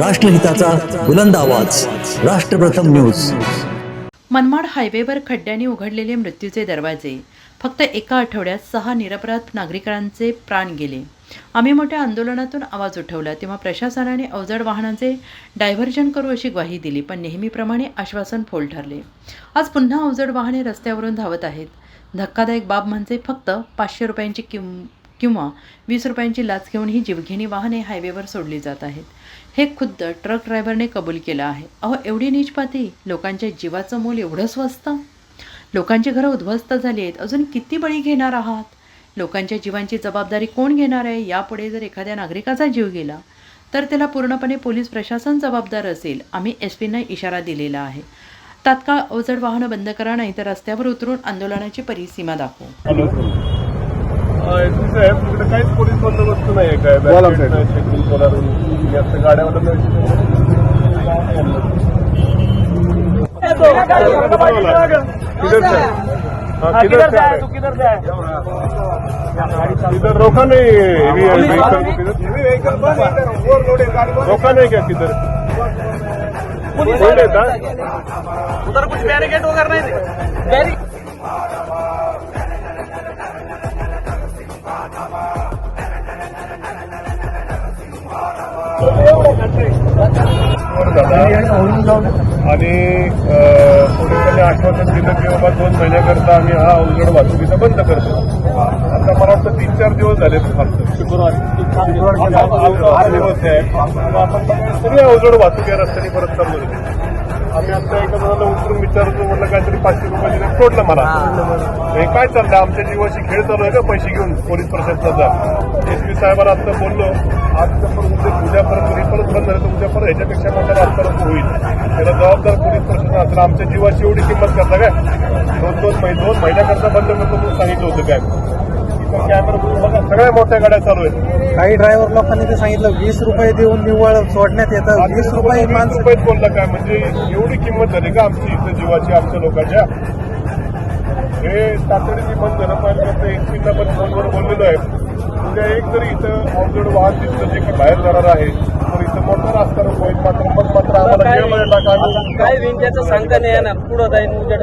राष्ट्रहिताचा बुलंद आवाज. राष्ट्रप्रथम न्यूज. मनमाड हायवेवर खड्ड्यांनी उघडलेले मृत्यूचे दरवाजे. फक्त एका आठवड्यात सहा निरपराध नागरिकांचे प्राण गेले. आम्ही मोठ्या आंदोलनातून आवाज उठवला तेव्हा प्रशासनाने अवजड वाहनांचे डायव्हर्जन करू अशी ग्वाही दिली पण नेहमीप्रमाणे आश्वासन फोल ठरले. आज पुन्हा अवजड वाहने रस्त्यावरून धावत आहेत. धक्कादायक बाब म्हणजे फक्त पाचशे रुपयांची किम किंवा वीस रुपयांची लाच घेऊन ही जीवघेणी वाहने हायवेवर सोडली जात आहेत. हे खुद्द ट्रक ड्रायव्हरने कबूल केलं आहे. अहो एवढी नीचपाती लोकांच्या जीवाचं मोल एवढं स्वस्त? लोकांची घरं उद्ध्वस्त झाली आहेत. अजून किती बळी घेणार आहात? लोकांच्या जीवांची जबाबदारी कोण घेणार आहे? यापुढे जर एखाद्या नागरिकाचा जीव गेला तर त्याला पूर्णपणे पोलीस प्रशासन जबाबदार असेल आम्ही एस पींना इशारा दिलेला आहे. तात्काळ अवजड वाहनं बंद करा नाही तर रस्त्यावर उतरून आंदोलनाची परिसीमा दाखवू. बंदोबस्त नाहीये काय बोला किधर रोका नहीं रोका नहीं क्या किधर कोई उधर कुछ बैरिकेड वगैरह नहीं थे। बैरिकेड बैरि आणि पोलिसांनी आश्वासन दिलं की बाबा दोन महिन्याकरता आम्ही हा अवजड वाहतुकीचा बंद करतो. आता मला वाटतं तीन चार दिवस झाले फक्त. शुक्रवार दिवस आहे आपण सगळी अवजड वाहतूक या रस्त्याने परत चालू आता एका जणाला उतरून विचारतो म्हटलं काहीतरी पाचशे रुपयाची रेट सोडलं मला. हे. काय चाललंय? आमच्या जीवाशी खेळ चालू आहे का? पैसे घेऊन पोलीस प्रशासनाचा एस पी साहेबांना आता बोललो आजपर्यंत उद्यापर्यंत हे परत बंद झालं तर उद्यापर्यंत ह्याच्यापेक्षा मोठा राजकारण होईल. त्याला जबाबदार पोलीस प्रशासन असेल. आमच्या जीवाची एवढी किंमत करता काय? दोन दोन महिने दोन महिन्याकरता बंद करतो म्हणून सांगितलं होतं काय? सगळ्या मोठ्या गाड्या चालू आहेत. काही ड्रायव्हर लोकांनी ते सांगितलं वीस रुपये देऊन निव्वळ सोडण्यात येतं. वीस रुपये वीस माणसं रुपयात बोलला काय म्हणजे एवढी किंमत झाली का आमची इथं जीवाची आमच्या लोकांच्या? हे तातडीने बंद झालं पाहिजे एसपीचा पण फोनवर बोललेलो आहे. उद्या एक जरी इथं अवजड वाहन दिसलं जे काही बाहेर जाणार आहे. तर इथं मोठं रास्ता होईल मात्र मग मात्र आम्हाला काय त्याचं सांगता नाही येणार. पुढं जाईन उजेड